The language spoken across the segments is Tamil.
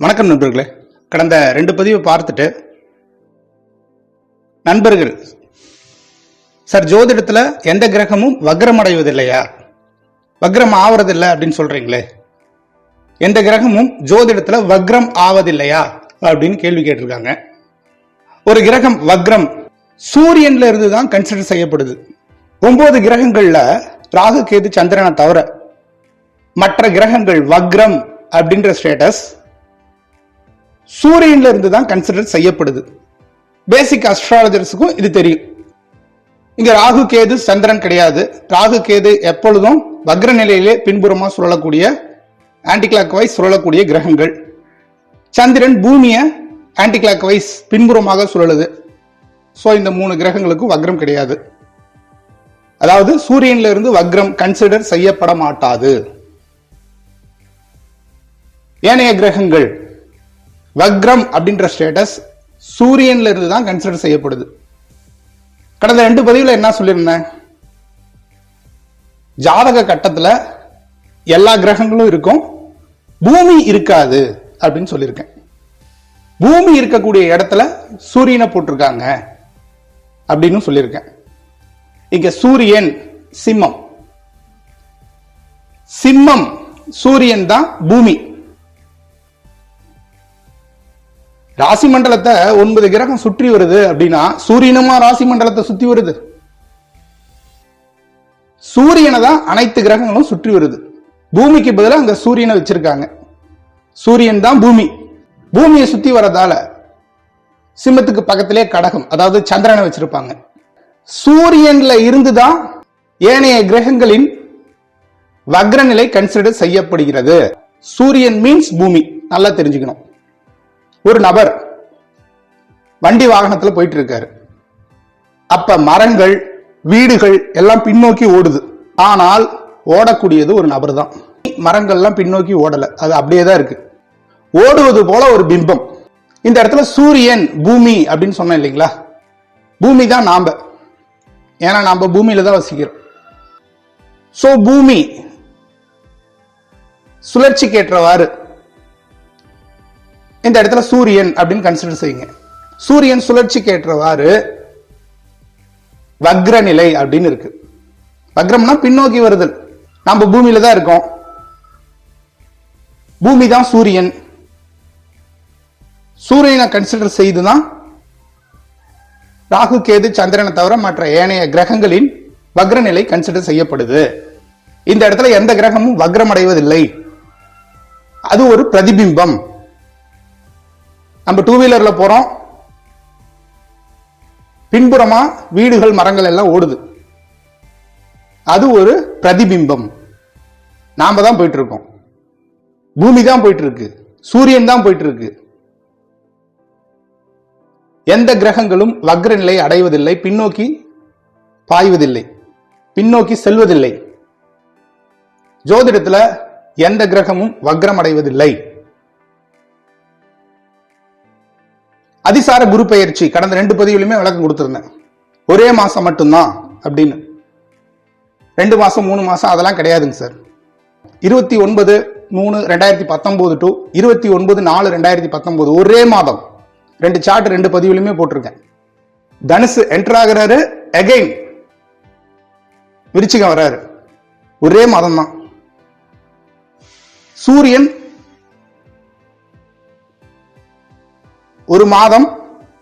வணக்கம் நண்பர்களே. கடந்த ரெண்டு பதிவை பார்த்துட்டு நண்பர்கள் சார் ஜோதிடத்தில் எந்த கிரகமும் வக்ரம் அடைவதில்லையா வக்ரம் ஆவறதில்லை அப்படின்னு சொல்றீங்களே. எந்த கிரகமும் ஜோதிடத்தில் வக்ரம் ஆவதில்லையா? அப்படின்னு கேள்வி கேட்டிருக்காங்க. ஒரு கிரகம் வக்ரம் சூரியன்ல இருந்து தான் கன்சிடர் செய்யப்படுது. ஒன்பது கிரகங்கள்ல ராகு கேது சந்திரனை தவிர மற்ற கிரகங்கள் வக்ரம் அப்படின்ற ஸ்டேட்டஸ் சூரியன்ல இருந்து தான் கன்சிடர் செய்யப்படுது பேசிக் அஸ்ட்ராலஜர்ஸுக்கும் இது தெரியும். இங்க ராகு கேது சந்திரன் கிடையாது. ராகு கேது எப்பொழுதும் வக்ர நிலையிலே பின்புறமா சுழலக்கூடிய ஆன்டி கிளாக் வைஸ் சுழலக்கூடிய கிரகங்கள். சந்திரன் பூமியை ஆன்டி கிளாக் வைஸ் பின்புறமாக சுழலுது. ஸோ இந்த மூணு கிரகங்களுக்கும் வக்ரம் கிடையாது. அதாவது சூரியன்ல இருந்து வக்ரம் கன்சிடர் செய்யப்பட மாட்டாது ஏனைய கிரகங்கள் வக்ரம் அப்படின்ற ஸ்டேட்டஸ் சூரியன்ல இருந்து தான் கன்சிடர் செய்யப்படுது. கடந்த ரெண்டு பதிவுல என்ன சொல்லியிருந்தேன்? ஜாதக கட்டத்துல எல்லா கிரகங்களும் இருக்கும். பூமி இருக்காது அப்படின்னு சொல்லியிருக்கேன். பூமி இருக்கக்கூடிய இடத்துல சூரியனை போட்டிருக்காங்க அப்படின்னு சொல்லியிருக்கேன். இங்க சூரியன் சிம்மம். சிம்மம் சூரியன் தான் பூமி. ராசி மண்டலத்தை ஒன்பது கிரகம் சுற்றி வருது அப்படின்னா சூரியனுமா ராசி மண்டலத்தை சுத்தி வருது. சூரியனை தான் அனைத்து கிரகங்களும் சுற்றி வருது. பூமிக்கு பதிலாக அங்க சூரியனை வச்சிருக்காங்க. சூரியன் தான் பூமி. பூமியை சுத்தி வரதால சிம்மத்துக்கு பக்கத்திலே கடகம் அதாவது சந்திரனை வச்சிருப்பாங்க. சூரியன்ல இருந்து தான் ஏனைய கிரகங்களின் வக்ரநிலை கன்சிடர் செய்யப்படுகிறது. சூரியன் மீன்ஸ் பூமி. நல்லா தெரிஞ்சுக்கணும். ஒரு நபர் வண்டி வாகனத்துல போயிட்டு இருக்காரு அப்ப மரங்கள் வீடுகள் எல்லாம் பின்னோக்கி ஓடுது. ஆனால் ஓடக்கூடியது ஒரு நபர் தான் மரங்கள்லாம் பின்னோக்கி ஓடல. அது அப்படியே தான் இருக்கு. ஓடுவது போல ஒரு பிம்பம். இந்த இடத்துல சூரியன் பூமி அப்படின்னு சொன்னேன் இல்லைங்களா? பூமி தான் நாம. ஏன்னா நாம பூமியில தான் வசிக்கிறோம். சோ பூமி சுழற்சிக்கு ஏற்றவாறு இந்த இடத்துல சூரியன் அப்படின்னு கன்சிடர் செய்யுங்க. சூரியன் சுழற்சிக்கு ஏற்றவாறு வக்ர நிலை அப்படின்னு இருக்கு. வக்ரம்னா பின்னோக்கி வருதல். நம்ம பூமியில தான் இருக்கோம். பூமி தான் சூரியன். சூரியனை கன்சிடர் செய்துதான் ராகு கேது சந்திரனை தவிர மற்ற ஏனைய கிரகங்களின் வக்ர நிலை கன்சிடர் செய்யப்படுது. இந்த இடத்துல எந்த கிரகமும் வக்ரம் அடைவதில்லை அது ஒரு பிரதிபிம்பம். நம்ம டூ வீலரில் போகிறோம் பின்புறமாக வீடுகள் மரங்கள் எல்லாம் ஓடுது. அது ஒரு பிரதிபிம்பம். நாம் தான் போயிட்டுருக்கோம். பூமி தான் போயிட்டுருக்கு. சூரியன் தான் போயிட்டுருக்கு. எந்த கிரகங்களும் வக்ர நிலை அடைவதில்லை பின்னோக்கி பாய்வதில்லை பின்னோக்கி செல்வதில்லை. ஜோதிடத்தில் எந்த கிரகமும் வக்ரம் அடைவதில்லை. அதிசார குரு பயிற்சி கடந்த ரெண்டு பதிவுலையுமே விளக்கம் கொடுத்துருந்தேன். ஒரே மாசம் மட்டும்தான் அப்படின்னு. ரெண்டு மாசம் மூணு மாசம் அதெல்லாம் கிடையாதுங்க சார். இருபத்தி ஒன்பது மூணு ரெண்டாயிரத்தி பத்தொன்பது டு இருபத்தி ஒன்பது நாலு ரெண்டாயிரத்தி பத்தொன்பது ஒரே மாதம். ரெண்டு சார்ட் ரெண்டு பதிவுலையுமே போட்டிருக்கேன். தனுசு என்டர் ஆகுறாரு அகைன் விருச்சிகம் வராரு. ஒரே மாதம் தான் சூரியன் ஒரு மாதம்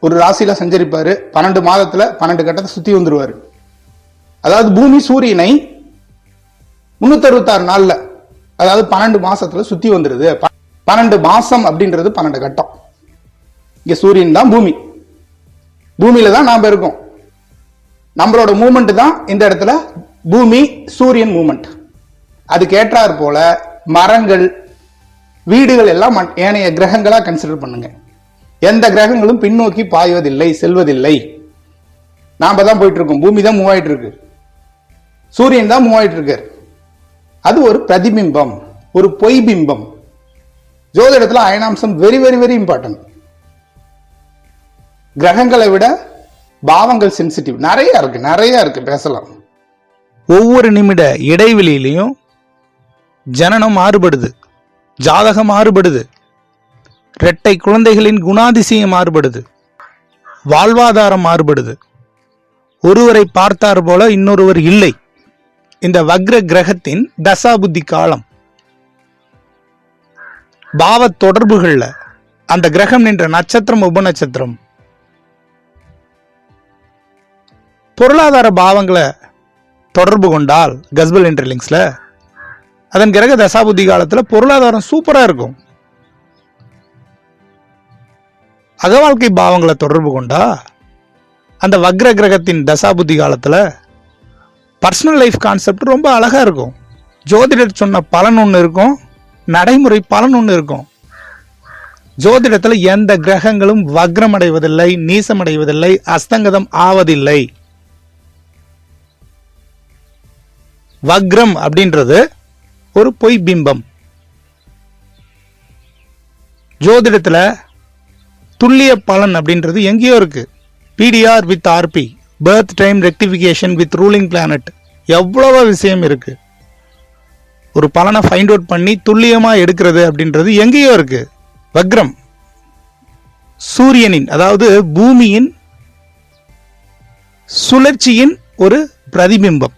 ஒரு ராசியில சஞ்சரிப்பார். பன்னெண்டு மாதத்துல பன்னெண்டு கட்டத்தை சுத்தி வந்துருவார். அதாவது பூமி சூரியனை முன்னூத்தறுபத்தாறு நாள்ல அதாவது பன்னெண்டு மாசத்துல சுத்தி வந்துருது. பன்னெண்டு மாசம் அப்படின்றது பன்னெண்டு கட்டம். இங்க சூரியன் தான் பூமி. பூமியில தான் நாம இருக்கோம். நம்மளோட மூமெண்ட் தான் இந்த இடத்துல பூமி சூரியன் மூமெண்ட் அதுக்கு ஏற்றாறு போல மரங்கள் வீடுகள் எல்லாம் ஏனைய கிரகங்களா கன்சிடர் பண்ணுங்க. எந்த கிரகங்களும் பின்னோக்கி பாய்வதில்லை செல்வதில்லை. நாம தான் போயிட்டு இருக்கோம் பூமி தான் மூவாயிட்டு இருக்கு சூரியன் தான் மூவாயிட்டு இருக்கார் அது ஒரு பிரதிபிம்பம் ஒரு பொய் பிம்பம். ஜோதிடத்தில் அயனாம்சம் வெரி வெரி வெரி இம்பார்ட்டன்ட் கிரகங்களை விட பாவங்கள் சென்சிட்டிவ் நிறைய இருக்கு நிறைய இருக்கு பேசலாம். ஒவ்வொரு நிமிட இடைவெளியிலையும் ஜனனம் மாறுபடுது ஜாதகம் மாறுபடுது. இரட்டை குழந்தைகளின் குணாதிசயம் மாறுபடுது. வாழ்வாதாரம் மாறுபடுது. ஒருவரை பார்த்தார் போல இன்னொருவர் இல்லை. இந்த வக்ர கிரகத்தின் தசாபுத்தி காலம். பாவ தொடர்புகள்ல அந்த கிரகம் நின்ற நட்சத்திரம் உபநட்சத்திரம். பொருளாதார பாவங்களை தொடர்பு கொண்டால் கஸ்பல் இன்டர்லிங்க்ஸ்ல அதன் கிரக தசாபுத்தி காலத்துல பொருளாதாரம் சூப்பரா இருக்கும். அகவாழ்க்கை பாவங்களை தொடர்பு கொண்டா அந்த வக்ர கிரகத்தின் தசாபுத்தி காலத்தில் பர்சனல் லைஃப் கான்செப்ட் ரொம்ப அழகாக இருக்கும். ஜோதிடர் சொன்ன பலன் ஒன்று இருக்கும் நடைமுறை பலன் ஒன்று இருக்கும். ஜோதிடத்தில் எந்த கிரகங்களும் வக்ரம் அடைவதில்லை நீசமடைவதில்லை அஸ்தங்கதம் ஆவதில்லை. வக்ரம் அப்படின்றது ஒரு பொய் பிம்பம். ஜோதிடத்தில் துல்லிய பலன் அப்படின்றது எங்கேயோ இருக்கு. BTR with RP birth time rectification with ruling planet எவ்வளவோ விஷயம் இருக்கு. ஒரு பலனை ஃபைண்ட் அவுட் பண்ணி துல்லியமா எடுக்கிறது அப்படின்றது எங்கேயோ இருக்கு. வக்ரம் சூரியனின் அதாவது பூமியின் சுழற்சியின் ஒரு பிரதிபிம்பம்.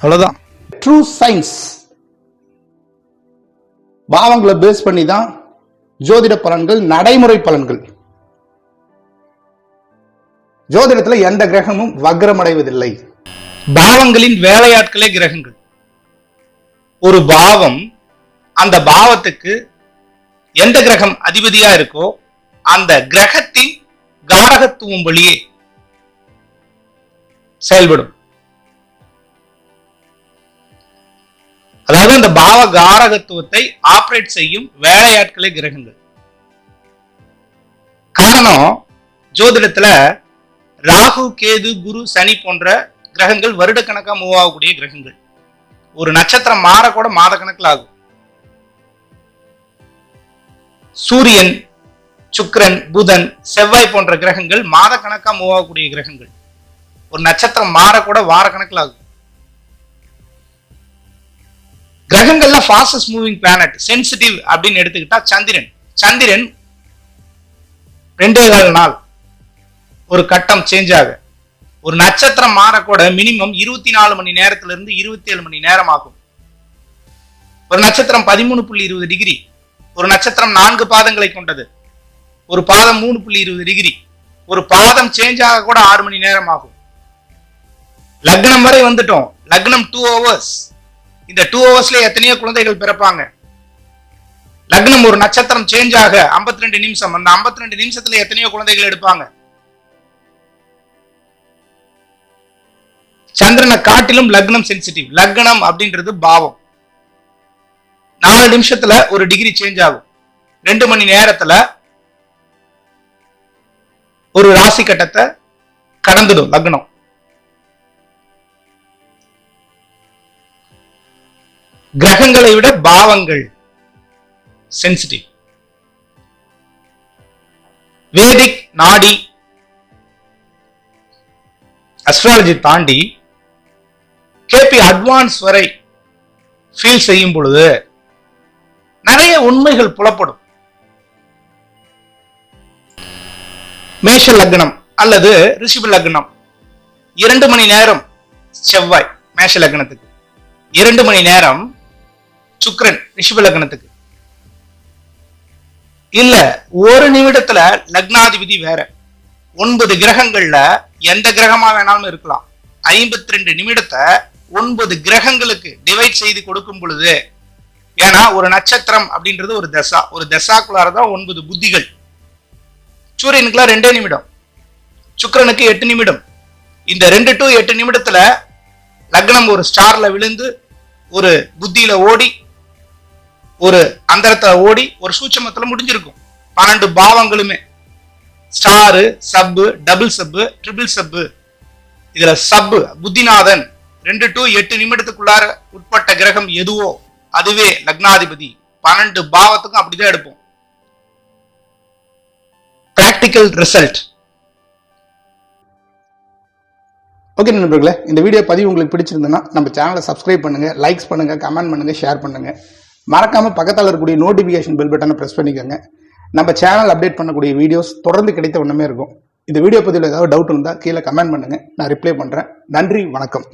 அவ்வளவுதான். ட்ரூ சயின்ஸ் பாவங்களை பேஸ் பண்ணி தான் ஜோதிட பலன்கள் நடைமுறை பலன்கள். ஜோதிடத்துல எந்த கிரகமும் வக்ரமடைவதில்லை. பாவங்களின் வேலையாட்களே கிரகங்கள். ஒரு பாவம் அந்த பாவத்துக்கு எந்த கிரகம் அதிபதியா இருக்கோ அந்த கிரகத்தின் காரகத்துவம் வழியே செயல்படும். அதாவது அந்த பாவ காரகத்துவத்தை ஆப்ரேட் செய்யும் வேலையாட்களே கிரகங்கள். காரணம் ஜோதிடத்துல ராகு கேது குரு சனி போன்ற கிரகங்கள் வருடக்கணக்காக மூவ் ஆகக்கூடிய கிரகங்கள். ஒரு நட்சத்திரம் மாறக்கூட மாத கணக்கில் ஆகும். சூரியன் சுக்கரன் புதன் செவ்வாய் போன்ற கிரகங்கள் மாத மூவ் ஆகக்கூடிய கிரகங்கள். ஒரு நட்சத்திரம் மாறக்கூட வார கணக்கில் ஆகும். கிரகங்கள்ல ஃபாஸ்டஸ்ட் மூவிங் பிளானட் சென்சிட்டிவ் அப்படின்னு எடுத்துக்கிட்டா சந்திரன். சந்திரன் ரெண்டே கால் நாள். ஒரு கட்டம் சேஞ்ச் ஆக. ஒரு நட்சத்திரம் மாறக்கூட மினிமம் இருபத்தி நாலு மணி நேரத்துல இருந்து இருபத்தி ஏழு மணி நேரம் ஆகும். ஒரு நட்சத்திரம் பதிமூணு புள்ளி இருபது டிகிரி. ஒரு நட்சத்திரம் நான்கு பாதங்களை கொண்டது. ஒரு பாதம் மூணு புள்ளி இருபது டிகிரி. ஒரு பாதம் சேஞ்ச் ஆக கூட ஆறு மணி நேரம் ஆகும். லக்னம் வரை வந்துட்டோம். லக்னம் டூ ஹவர்ஸ் இந்த டூ ஹவர்ஸ்ல எத்தனையோ குழந்தைகள் பிறப்பாங்க. லக்னம் ஒரு நட்சத்திரம் சேஞ்ச் ஆக 52 ரெண்டு நிமிஷம். அந்த 52 ரெண்டு நிமிஷத்துல எத்தனையோ குழந்தைகள் எடுப்பாங்க. சந்திரனை காட்டிலும் லக்னம் சென்சிட்டிவ் லக்னம் அப்படின்றது பாவம். நாலு நிமிஷத்துல ஒரு டிகிரி சேஞ்ச் ஆகும். ரெண்டு மணி நேரத்துல ஒரு ராசி கட்டத்தை கடந்துடும் லக்னம். கிரகங்களை விட பாவங்கள் சென்சிட்டிவ் வேதிக் நாடி அஸ்ட்ராலஜி தாண்டி கேபி அட்வான்ஸ் வரை ஃபீல் செய்யும் பொழுது நிறைய உண்மைகள் புலப்படும். மேஷ லக்னம் அல்லது ரிஷிப லக்னம். இரண்டு மணி நேரம் செவ்வாய் மேஷ லக்னத்துக்கு. இரண்டு மணி நேரம் சுக்ரன் ரிஷிப லக்னத்துக்கு இல்ல ஒரு நிமிடத்துல லக்னாதிபதி வேற. ஒன்பது கிரகங்கள்ல எந்த கிரகமா வேணாலும் இருக்கலாம். ஐம்பத்தி ரெண்டு நிமிடத்தை ஒன்பது கிரகங்களுக்கு டிவைட் செய்து கொடுக்கும் பொழுது ஏன்னா ஒரு நட்சத்திரம் அப்படின்றது ஒரு தசா. ஒரு தசாக்குள்ளாரதான் ஒன்பது புத்திகள். சூரியனுக்குலாம் ரெண்டே நிமிடம். சுக்கிரனுக்கு எட்டு நிமிடம். இந்த ரெண்டு டு எட்டு நிமிடத்துல லக்னம் ஒரு ஸ்டார்ல விழுந்து ஒரு புத்தியில ஓடி ஒரு அந்தரத்தை ஓடி ஒரு சூட்சமத்துல முடிஞ்சிருக்கும். பன்னெண்டு பாவங்களுமே. Star sub double sub triple sub இதுல சப்பு புத்திநாதன். ரெண்டு டு எட்டு நிமிடத்துக்குள்ளார உட்பட்ட கிரகம் எதுவோ? அதுவே லக்னாதிபதி. பன்னெண்டு பாவத்துக்கும் அப்படிதான் எடுப்போம். பிராக்டிக்கல் ரிசல்ட் ஓகே நண்பர்களே இந்த வீடியோ பதிவு உங்களுக்கு பிடிச்சிருந்ததுன்னா நம்ம சேனலை சப்ஸ்கிரைப் பண்ணுங்க லைக்ஸ் பண்ணுங்க கமெண்ட் பண்ணுங்க ஷேர் பண்ணுங்க. மறக்காம பக்கத்தில் இருக்கக்கூடிய நோட்டிஃபிகேஷன் பெல் பட்டனை ப்ரெஸ் பண்ணிக்கோங்க. நம்ம சேனல் அப்டேட் பண்ணக்கூடிய வீடியோஸ் தொடர்ந்து கிடைத்த ஒன்றுமே இருக்கும். இந்த வீடியோ பற்றியில் ஏதாவது டவுட் இருந்தால் கீழே கமெண்ட் பண்ணுங்கள் நான் ரிப்ளை பண்ணுறேன் நன்றி வணக்கம்.